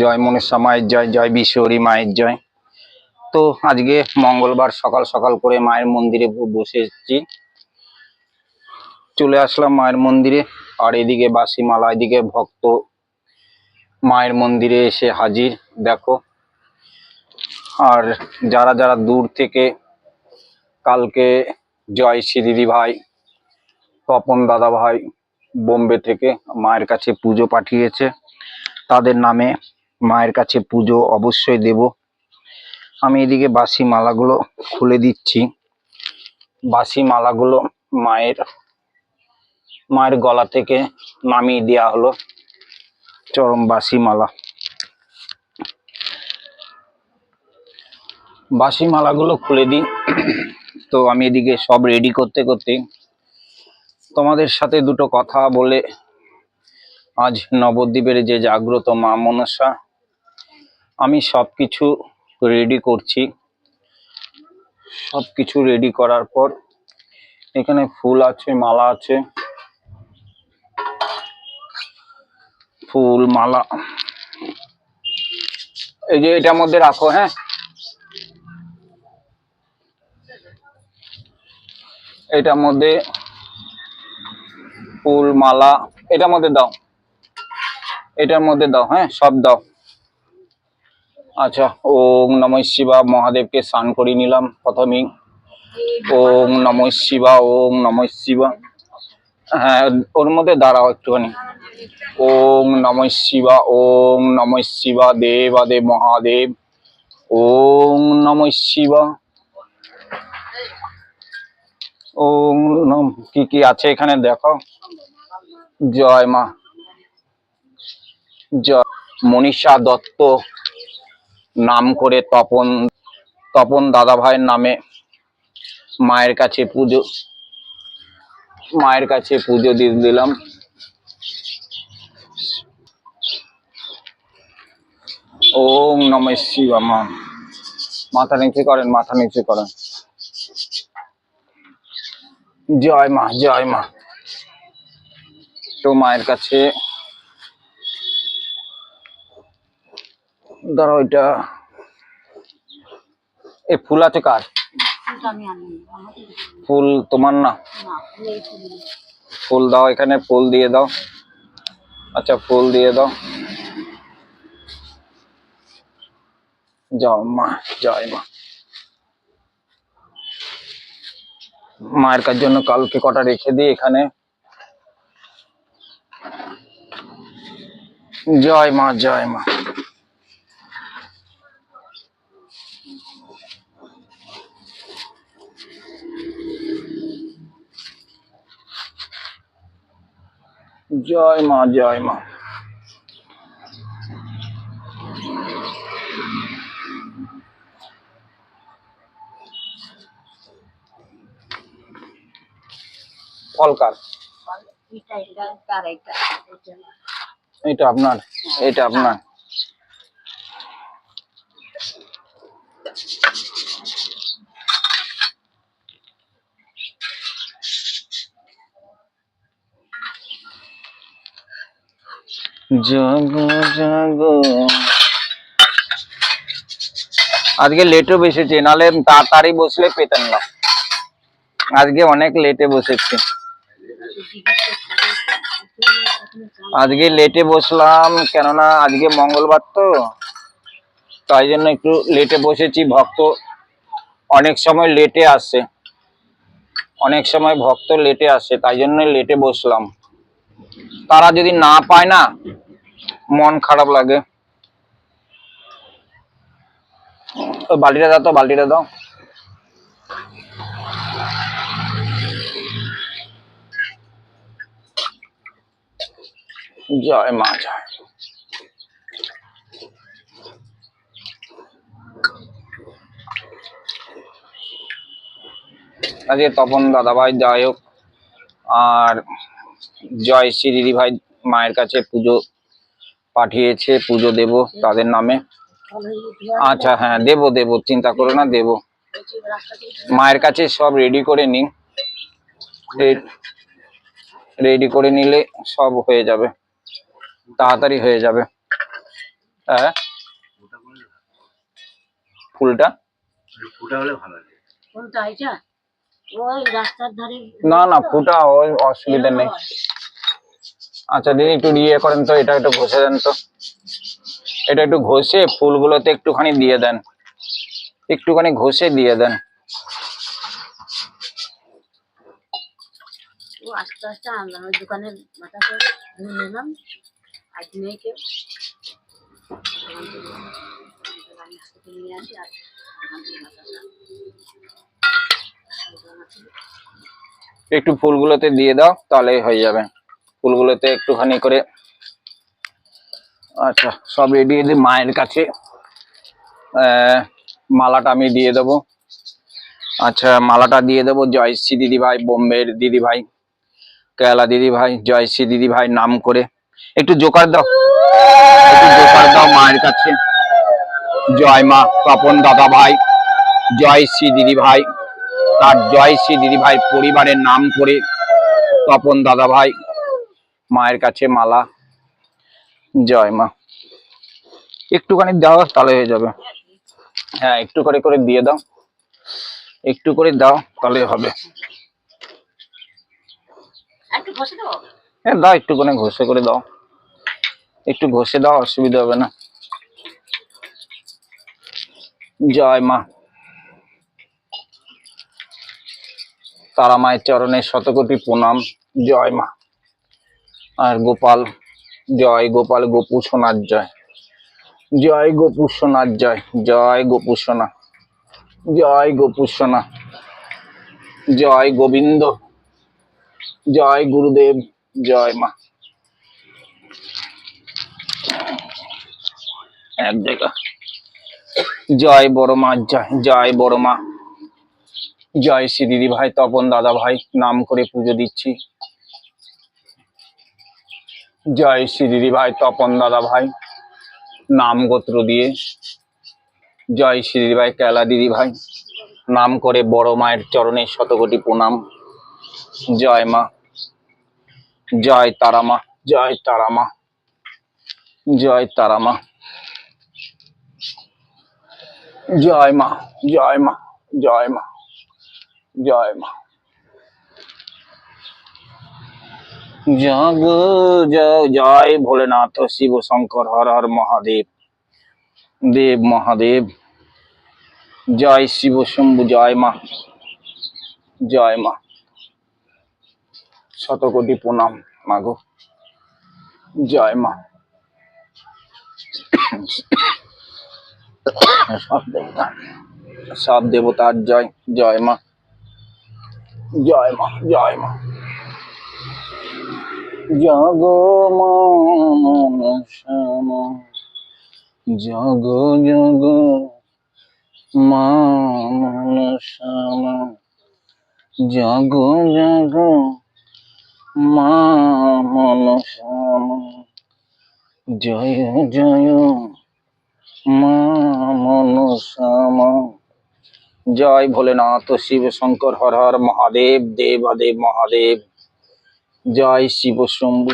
জয় মনসা মায়ের জয় জয় বিশ্বরী মায়ের জয়। তো আজকে মঙ্গলবার সকাল সকাল করে মায়ের মন্দিরে বসে এসেছি। চলে আসলাম মায়ের মন্দিরে। আর এদিকে বাসি মালা এদিকে ভক্ত মায়ের মন্দিরে এসে হাজির, দেখো। আর যারা যারা দূর থেকে কালকে জয় শ্রী ভাই, তপন দাদা ভাই বোম্বে থেকে মায়ের কাছে পুজো পাঠিয়েছে তাদের নামে মায়ের কাছে পুজো অবশ্যই দেব। আমি এদিকে বাসি মালাগুলো খুলে দিচ্ছি। বাসি মালাগুলো মায়ের মায়ের গলা থেকে নামিয়ে দেওয়া হলো। চরম বাসি মালা। বাসি মালাগুলো খুলে দিই। তো আমি এদিকে সব রেডি করতে করতে তোমাদের সাথে দুটো কথা বলে আজ নবদ্বীপের যে জাগ্রত মা মনসা, আমি সব কিছু রেডি করছি। সব কিছু রেডি করার পর, এখানে ফুল আছে, মালা আছে। ফুল, মালা। এই যে এটার মধ্যে রাখো হ্যাঁ? এটার মধ্যে ফুল, মালা, এটার মধ্যে দাও। এটার মধ্যে দাও হ্যাঁ? সব দাও। আচ্ছা ওম নম শিবা মহাদেবকে স্নান করিয়ে নিলাম প্রথমেই। ওম নম শিবা ওম নম শিবা হ্যাঁ ওর মধ্যে দাঁড়াও একটুখানি। ওম নম শিবা ওম নম শিবা দেবাদেব মহাদেব। ওম নম শিবা ওম নম কি কি আছে এখানে? দেখো জয় মা। মনীষা দত্ত নাম করে তপন তপন দাদা ভাইয়ের নামে মায়ের কাছে পুজো, মায়ের কাছে পুজো দিয়ে দিলাম। ওম নম শিবা মা মাথা নিচে করেন, মাথা নিচে করেন। জয় মা জয় মা। তো মায়ের কাছে ধরো এটা এ ফুল আছে কার? ফুল তোমার না? ফুল দাও এখানে ফুল দিয়ে দাও। আচ্ছা ফুল দিয়ে দাও। যাও মা জয় মা। মায়ের কার জন্য কালকে কটা রেখে দিই এখানে। জয় মা জয় মা। জয় মা জয় মা। এটা এটা আপনার এটা আপনার। জাগো জাগো। আজকে লেটও বসেছি নালে তাড়াতাড়ি বসলে পেতেন না। আজকে অনেক লেটে বসেছি। আজকে লেটে বসলাম, কেননা আজকে মঙ্গলবার তো, তাই জন্য একটু লেটে বসেছি, ভক্ত অনেক সময় লেটে আসে। অনেক সময় ভক্ত লেটে আসে, তাই জন্য লেটে বসলাম। তারা যদি না পায় না, মন খারাপ লাগে। ওই বালতিটা দাও তো, বালতিটা দাও। জয় মা, জয়। আজকে তপন দাদাভাই যাই হোক, আর জয় শ্রী দিদি ভাই মায়ের কাছে পুজো পাঠিয়েছে পুজো দেব তাদের নামে। আচ্ছা হ্যাঁ দেবো দেবো চিন্তা করো না দেবো। মায়ের কাছে সব রেডি করে নি রেডি করে নিলে সব হয়ে যাবে। তাড়াতাড়ি হয়ে যাবে। হ্যাঁ? ফুলটা? ফুটা হলে ভালো না না ফুটা ওই অসুবিধা নেই। আচ্ছা দিদি একটু ইয়ে করেন তো এটা একটু ঘষে দেন তো। এটা একটু ঘষে ফুলগুলোতে একটুখানি দিয়ে দেন। একটুখানি ঘষে দিয়ে দেন। আস্তে আস্তে আনলাম মাথাতে ধুয়ে নিলাম। আজ নেই কেউ নিয়ে আসি আর দোকান একটু ফুলগুলোতে দিয়ে দাও, তাহলেই হয়ে যাবে। ফুলগুলোতে একটুখানি করে আচ্ছা সব রেডি দিয়ে মায়ের কাছে মালাটা আমি দিয়ে দেবো। আচ্ছা মালাটা দিয়ে দেবো জয়শ্রী দিদি ভাই বোম্বের দিদি ভাই কেলা দিদি ভাই জয়শ্রী দিদি ভাই নাম করে। একটু জোকার দাও, একটু জোকার দাও মায়ের কাছে। জয় মা, তপন দাদা ভাই জয়শ্রী দিদি ভাই তার জয়শ্রী দিদি ভাই পরিবারের নাম করে তপন দাদা ভাই মায়ের কাছে মালা। জয় মা। একটুখানি দাও তাহলে হয়ে যাবে। হ্যাঁ একটু করে করে দিয়ে দাও। একটু করে দাও তাহলে হবে। হ্যাঁ দাও? একটু করে ঘষে করে দাও। একটু ঘষে দাও অসুবিধা হবে না। জয় মা। তারা মায়ের চরণে শতকোটি প্রণাম। জয় মা। আর গোপাল, জয় গোপাল, গোপু সোনার জয়। জয় গোপু সোনার জয় জয় গোপু সোনা। জয় গোপু সোনা। জয় গোবিন্দ। জয় গুরুদেব, জয় মা। এক জায়গা। জয় বড় মা, জয় জয় বড় মা। জয় শ্রী দিদি ভাই তপন দাদা ভাই নাম করে পুজো দিচ্ছি। জয় শ্রী দিদি ভাই তপন দাদা ভাই নাম গোত্র দিয়ে। জয় শ্রী দিদি ভাই কেলা দিদি ভাই নাম করে বড় মায়ের চরণে শতকোটি প্রণাম। জয় মা, জয় তারা মা, জয় তারা মা, জয় তারা মা, জয় মা জয় মা জয় মা। জয় মা। জগ, জয় ভোলেনাথ, শিব শঙ্কর, হর হর মহাদেব। দেব মহাদেব, জয় শিব শম্ভু, জয় মা জয় মা। শতকোটি প্রণাম মাগো। জয় মা। সব দেবতা সব দেবতার জয় জয় মা। জয় মা জয় মা। জগ শ্যাম জগ জগ মান শ্যাম জগ জগ মনসাম জয় জয় মা মনসাম জয় ভোলেনাথ, শিব শঙ্কর, হর হর, মহাদেব দেবাদেব মহাদেব। জয় শিব শম্ভু।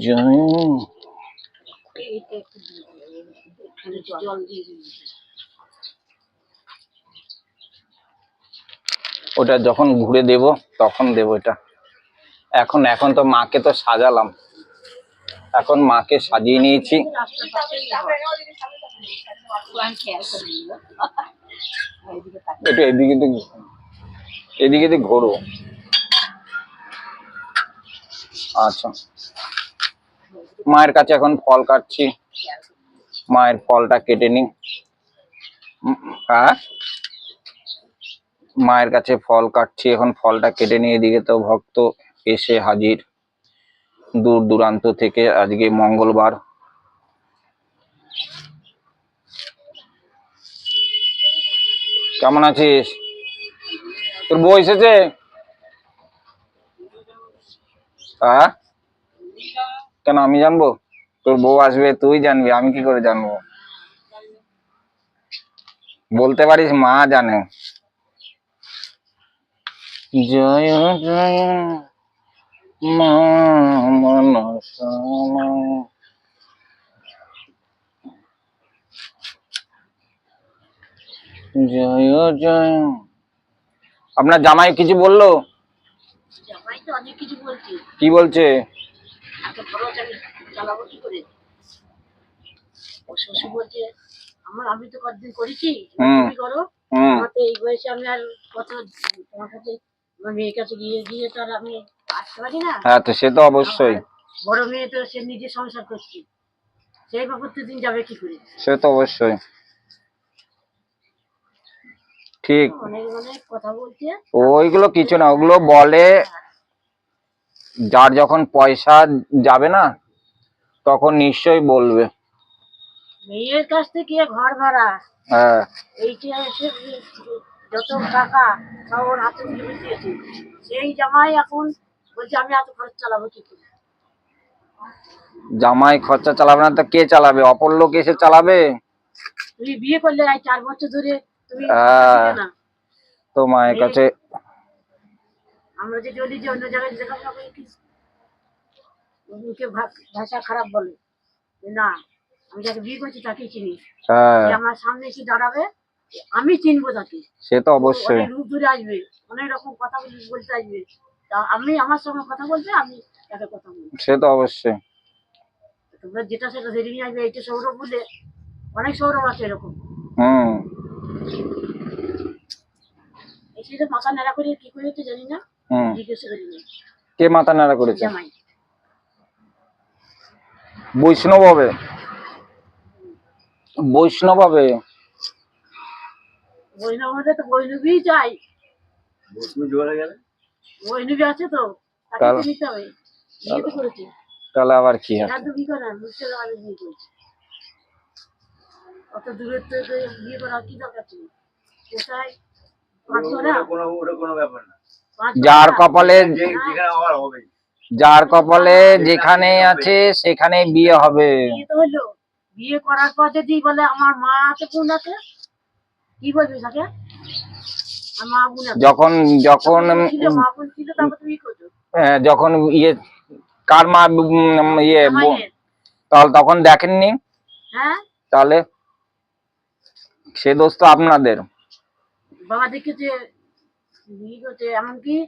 দেবো। দিবি ওটা যখন ঘুরে দেব, তখন দেব এটা। এখন এখন তো মাকে তো সাজালাম। এখন মাকে সাজিয়ে নিয়েছি। একটু এদিকে তো এদিকে তো ঘোরো। আচ্ছা। মায়ের কাছে এখন ফল কাটছি। মায়ের ফলটা কেটে নি মায়ের কাছে ফল কাটছি। এখন ফলটা কেটে নিয়ে এদিকে তো ভক্ত এসে হাজির। দূর দূরান্ত থেকে আজকে মঙ্গলবার। কেমন আছিস? তোর বউ এসেছে? হ্যাঁ কেন আমি জানব? তোর বউ আসবে, তুই জানবি, আমি কি করে জানব? বলতে পারিস, মা জানে। জয় জয় জয় জয়। আপনার জামাই কিছু বলল? কি বলছে? ও শ্বশুর আমি তো করো। আমার এই কাছে মেয়ের কাছে গিয়ে গিয়ে তো আর আমি আসতে পারি না? হ্যাঁ তো সে তো অবশ্যই। বড় মেয়ে তো সে নিজে সংসার করছে। সেই বাবদ দিন যাবে কি করে? সে তো অবশ্যই। ঠিক। বলছে ওইগুলো কিছু না ওগুলো বলে যার যখন পয়সা যাবে না তখন নিশ্চয়ই বলবে। মেয়ের কাছ থেকে ঘর ভাড়া হ্যাঁ। যত টাকা সব হাতে দিয়েছে। সেই জামাই এখন বলছে আমি এত খরচ চালাবো কি করে? জামাই খরচা চালাবে না তো কে চালাবে? অপর লোক এসে চালাবে? তুমি বিয়ে করলে এই চার বছর ধরে তুমি। না। তো মায়ের কাছে আমরা যে যদি যে অন্য জায়গায় লেখাপড়া করি কি মুখে ভাষা খারাপ বলে। না আমি যাকে বিয়ে করছি তাকে চিনি। হ্যাঁ। আমার সামনে এসে দাঁড়াবে আমি চিনবো তাকে। সে তো অবশ্যই। রূপ ধরে আসবে অনেক রকম কথা বলি- বলতে আসবে। আমি আমার সঙ্গে কথা বলবে আমি তাকে কথা বলব। সে তো অবশ্যই। তোমরা যেটা সেটা নিয়ে আসবে এইটা সৌরভ বলে অনেক সৌরভ আছে এরকম। হুম। এই সেটা মাথা নেড়া করে কি করে তো জানি না হুম। জিজ্ঞেস করি না কে মাথা নাড়া করেছে? জামাই। বৈষ্ণব হবে বৈষ্ণব হবে বৈষ্ণব হলে তো বৈষ্ণবী চাই বসু জোয়ারে গেলে? বৈষ্ণবী আছে তো তাহলে- আবার কি হ্যাঁ অত দূরের থেকে বিয়ে দরকার ছিল? কোথায়? কোনো কোনো যার কপালে যে যেখানে হওয়ার হবে। যার কপালে যেখানে আছে সেখানে বিয়ে হবে। বিয়ে তো হলো। বিয়ে করার পর যদি বলে আমার মা আছে বোন আছে? কি বলবি তাকে যখন যখন আহ, যখন ইয়ে কার মা ইয়ে তাহলে তখন দেখেননি? হ্যাঁ? তাহলে সে দোষ তো আপনাদের। বাবা দেখেছে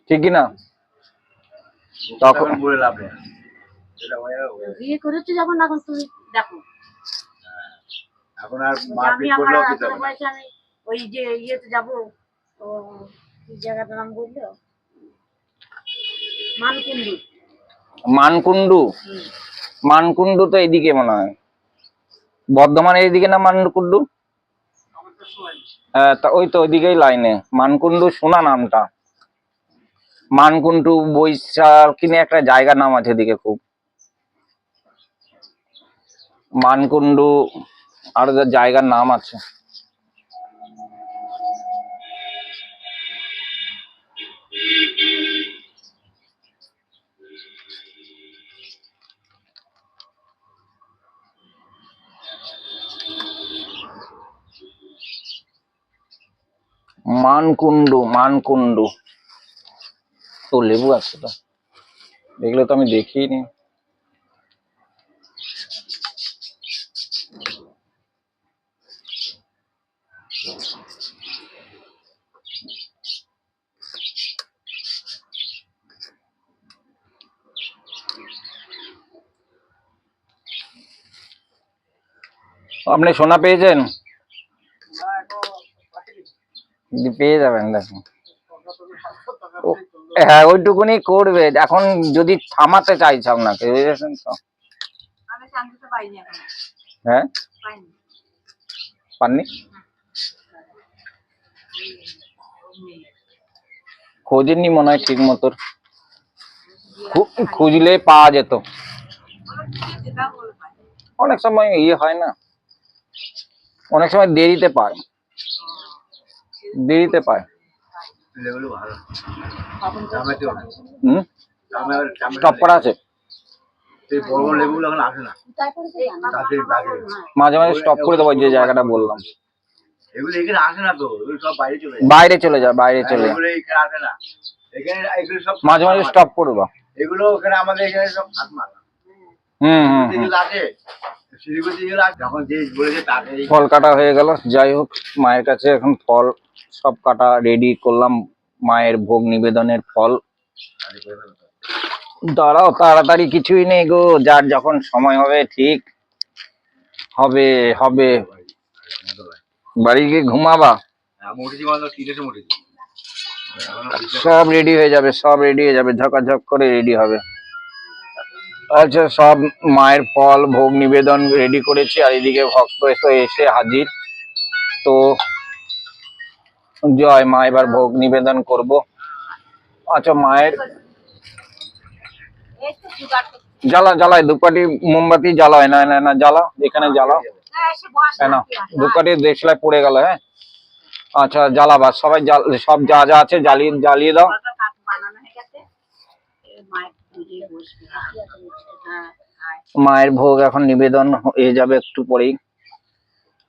ঠিক না তখন- হয়ে হয়ে। বিয়ে করেছে যখন এখন তুমি দেখো। এখন আর মারপিট করলেও আমি ওই যে ইয়েতে যাব ও কি জায়গাটার নাম বলল? মানকুন্ডু মানকুণ্ডু? তো এইদিকে মনে হয়। বর্ধমানের এইদিকে না মানকুণ্ডু? হ্যাঁ তা ওই তো ওইদিকেই লাইনে। মানকুণ্ডু শোনা নামটা। মানকুণ্ডু বৈশাল কিনে একটা জায়গার নাম আছে এদিকে খুব। মানকুণ্ডু আর জায়গার নাম আছে। মানকুণ্ডু মানকুণ্ডু। তো লেবু আছে তো। এগুলো তো আমি দেখিনি আপনি সোনা পেয়েছেন? পেয়ে যাবেন দেখুন। হ্যাঁ ওইটুকুনি করবে। এখন যদি থামাতে চাইছে আপনাকে বুঝেছেন তো? হ্যাঁ? পাননি? খোঁজেননি মনে হয় ঠিক মতো খুঁজলে পাওয়া যেত। অনেক সময় ইয়ে হয় না। অনেক সময় দেরিতে পায়। দেরিতে পায়। আছে? মাঝে মাঝে স্টপ করে দেবো, যে জায়গাটা বললাম। বাইরে চলে যায় বাইরে চলে মাঝে মাঝে স্টপ করব এগুলো ওখানে আমাদের ফল কাটা হয়ে গেল, যাই হোক, মায়ের কাছে এখন ফল সব কাটা রেডি করলাম। মায়ের ভোগ নিবেদনের ফল। দাঁড়াও তাড়াতাড়ি কিছুই নেই গো। যার যখন সময় হবে ঠিক হবে হবে। বাড়ি গিয়ে ঘুমাবা। বিছানা- সব রেডি হয়ে যাবে সব রেডি হয়ে যাবে ঝকাঝক করে রেডি হবে। আচ্ছা সব মায়ের ফল ভোগ নিবেদন রেডি করেছি আর এদিকে ভক্ত এসে হাজির। তো জয় মা এবার ভোগ নিবেদন করব। আচ্ছা মায়ের জ্বালা জ্বালায় দুপাটি মোমবাতি জ্বালায় না না না জ্বালা এখানে জ্বালা। না হ্যাঁ না দুপাটি দেশলায় পড়ে গেল হ্যাঁ? আচ্ছা জ্বালাবা সবাই সব যা যা আছে জ্বালিয়ে জ্বালিয়ে দাও। হয়ে হ্যাঁ। মায়ের ভোগ এখন নিবেদন হয়ে যাবে একটু পরেই।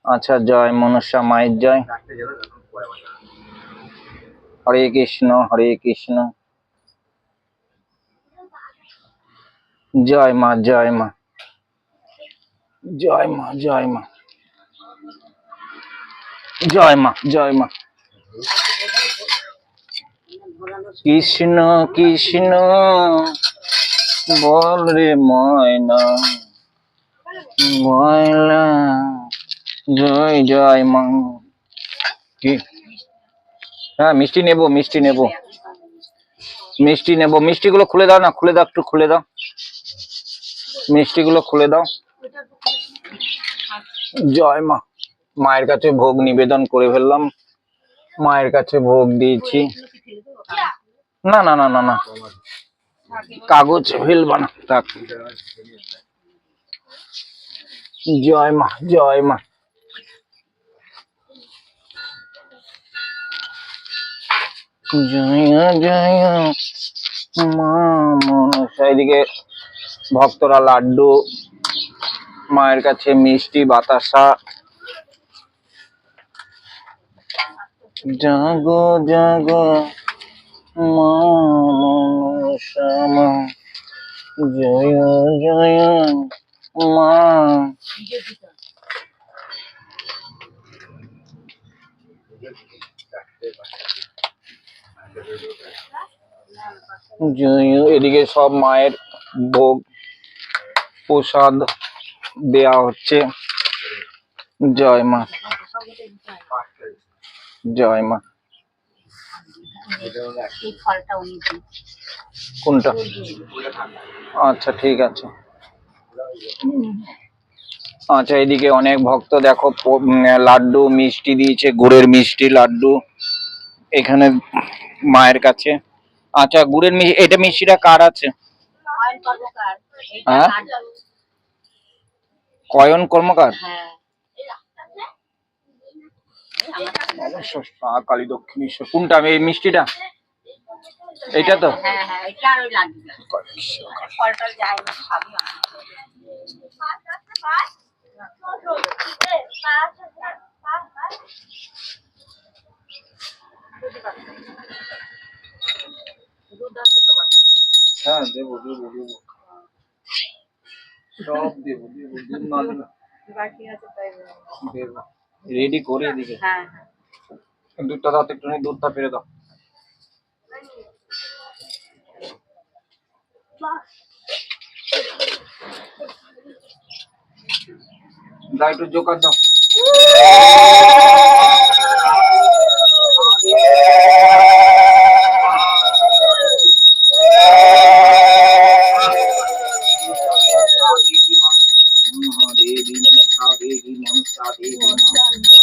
আচ্ছা জয় মনসা মায়ের জয় চারটে যাবে তখন পরে বাজাবে। হরে কৃষ্ণ হরে কৃষ্ণ। জয় মা জয় মা। জয় মা জয় মা। জয় মা জয় মা। কৃষ্ণ কৃষ্ণ, বল রে ময়না। ময়না, জয় জয় মা। কি হ্যাঁ মিষ্টি নেব মিষ্টি নেব। মিষ্টি নেব। মিষ্টিগুলো খুলে দাও না, খুলে দাও, একটু খুলে দাও। মিষ্টিগুলো খুলে দাও। জয় মা। মায়ের কাছে ভোগ নিবেদন করে ফেললাম। মায়ের কাছে ভোগ দিয়েছি। না না না না না। কাগজ ফেলবা না জয় মা জয় মা। জয় মনসা ভক্তরা লাড্ডু মায়ের কাছে মিষ্টি বাতাসা। জাগো জাগো মা জয় মা। এদিকে সব মায়ের ভোগ প্রসাদ দেয়া হচ্ছে। জয় মা। জয় মা। কোনটা? আচ্ছা ঠিক আছে। আচ্ছা এদিকে অনেক ভক্ত দেখো লাড্ডু মিষ্টি দিয়েছে, গুড়ের মিষ্টি, লাড্ডু এখানে মায়ের কাছে। আচ্ছা গুড়ের এটা মিষ্টিটা কার আছে? হ্যাঁ? কয়ন কর্মকার? হ্যাঁ কালী দক্ষিণেশ্বর কোনটা, এই মিষ্টিটা? এইটা তো? হ্যাঁ হ্যাঁ এটা আর ওই লাগবে ফলটা যায় না সবই আমার। দুধ আছে তো বাড়িতে? হ্যাঁ দেবো দেবো দেবো। সব দেবো দেবো না বাকি আছে তাই দেবো। রেডি করে এদিকে। হ্যাঁ হ্যাঁ। দুধটা দাও তো একটু দুধটা ফেলে দাও। দাও একটু জোকার দাও।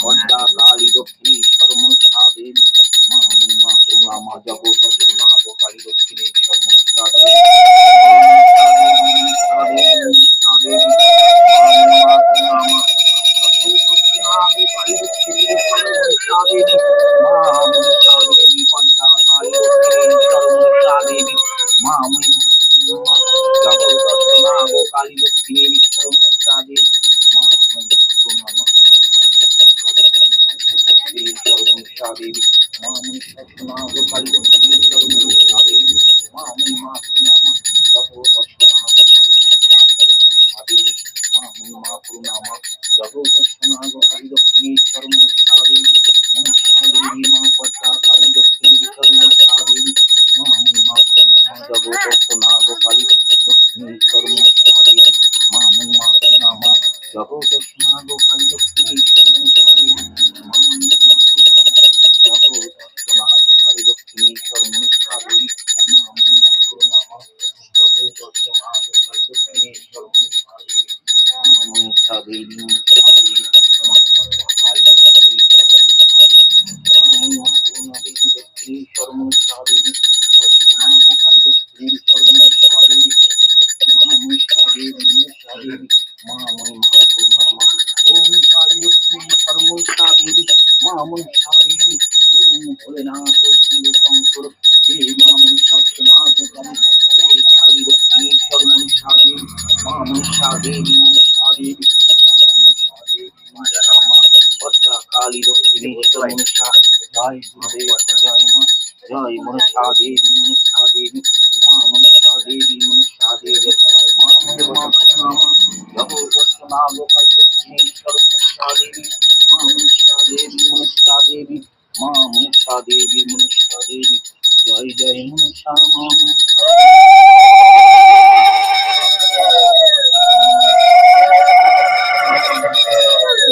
বড্ডা কালী দক্ষিণেশ্বর মনসা দেবী মা মা করুণা মা জগত গো কালী দক্ষিণেশ্বর মনসা দেবী মা জগৎ কালী দক্ষিণেশ্বর মনসা দেবী মামনি মা করুণা মা জগৎ কালী দক্ষিণেশ্বর মনসা দেবী মামনি মা করুণা মা জগৎ কালী দক্ষিণেশ্বর মনসা দেবী মামনি মা করুণা মা জগৎ কালী দক্ষিণেশ্বর মনসা দেবী মনসা দেবী মনসা দেবী কালী দক্ষিণেশ্বর মনসা দেবী মামনি মা করুণা দেবী দক্ষিণেশ্বর মনসা দেবী অষ্টনাগ কালী দক্ষিণেশ্বর মনসা দেবী মা মনসা দেবী মনসা দেবী মা মনি মা করুণা মা ওম কালী দক্ষিণেশ্বর মনসা দেবী মা মনসা দেবী ওম ভোলেনাথ শিব শঙ্কর হে মা মনসা নাথ কালী হে কালী দক্ষিণেশ্বর মনসা দেবী মা মনসা দেবী মনসা দেবী মা মনসা দেবী মনসা মা পদ্মা কালী দক্ষিণেশ্বর মনসা জয় মনসা দেবী মনসা দেবী মা মনসা দেবী মনসা দেবী মা মনে মা ভগনা মা জগৎ নাম কালী দক্ষিণেশ্বর মনসা দেবী মা মনসা দেবী মনসা দেবী মা মনসা দেবী মনসা দেবী জয় জয় মনসা মা মনসা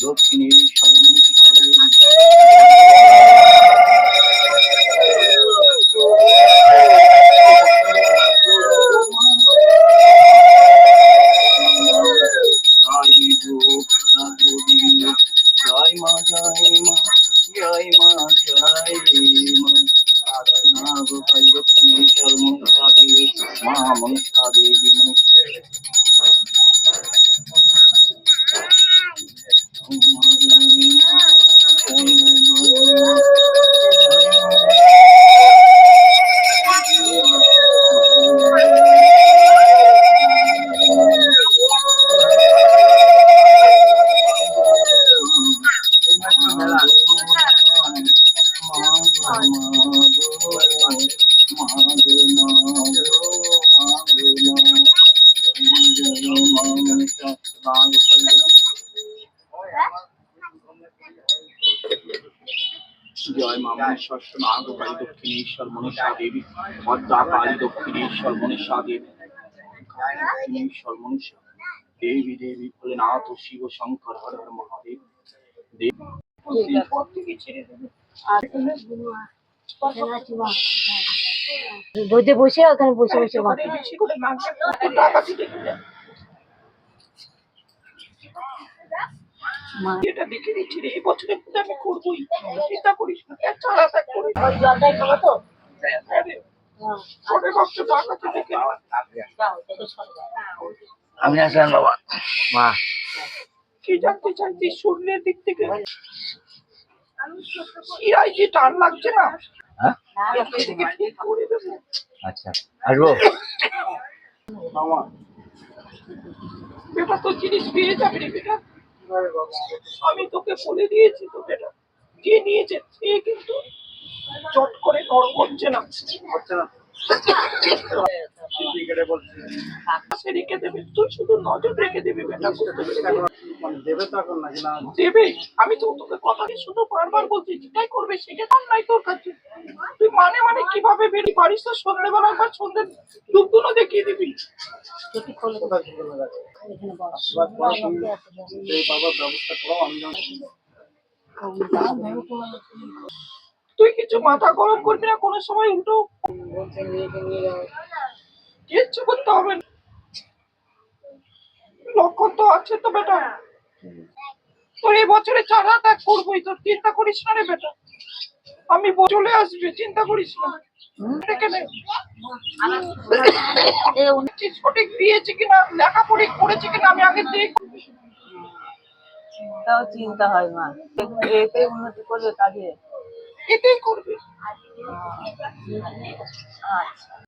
দক্ষিণেশ্বর মনসা দেবী জয় মা মহেশ্বর নাগ দক্ষিণেশ্বর দেবী দক্ষিণেশ্বর দেবী দক্ষিণেশ্বর দেবী দেবী ভোলেনাথ শিব শঙ্কর হর হর মহাদেব দেব রোদে বসে, ওখানে বসে বসে বাঁচি এটা দেখে দিচ্ছি রে এবছরে পুজো আমি করবোই। চিন্তা করিস না এক করিস ওই জলটাই খাব তো। হ্যাঁ হ্যাঁ, সরে যাও। আমি আসলাম বাবা। মা। কি জানতে চাইছিস শরীরের দিক থেকে? শিরায় যে টান লাগছে না? হ্যাঁ? ঠিক আচ্ছা আসব? বেটা তো জিনিস পেয়ে যাবে রে বেটা। আমি তোকে বলে দিয়েছি তো বেটা। যে নিয়েছে সে কিন্তু চট করে নরম হচ্ছে না। নাকি না আমি তো তোকে কথা শুধু বারবার বলছি, যেটাই করবে তোর কাছে। তুই মানে মানে কীভাবে বেরিয়ে পারিস তো সন্ধ্যেবেলা সন্ধ্যে দুপুরও দেখিয়ে দিবি। এখানে তুই কিছু মাথা গরম করবি না কোনো সময় উল্টো কিচ্ছু করতে হবে না। লক্ষণ তো আছে তো বেটা। তোর এই বছরে চার হাত এক করবোই তোর চিন্তা করিস না রে বেটা। আমি ব- চলে আসবি চিন্তা করিস না। সঠিক দিয়েছে কিনা লেখাপড়ি করেছে কিনা আমি আগে দেখ। তাও চিন্তা হয় মা। এতে উন্নতি করবে কাজে? এতেই করবে। আচ্ছা।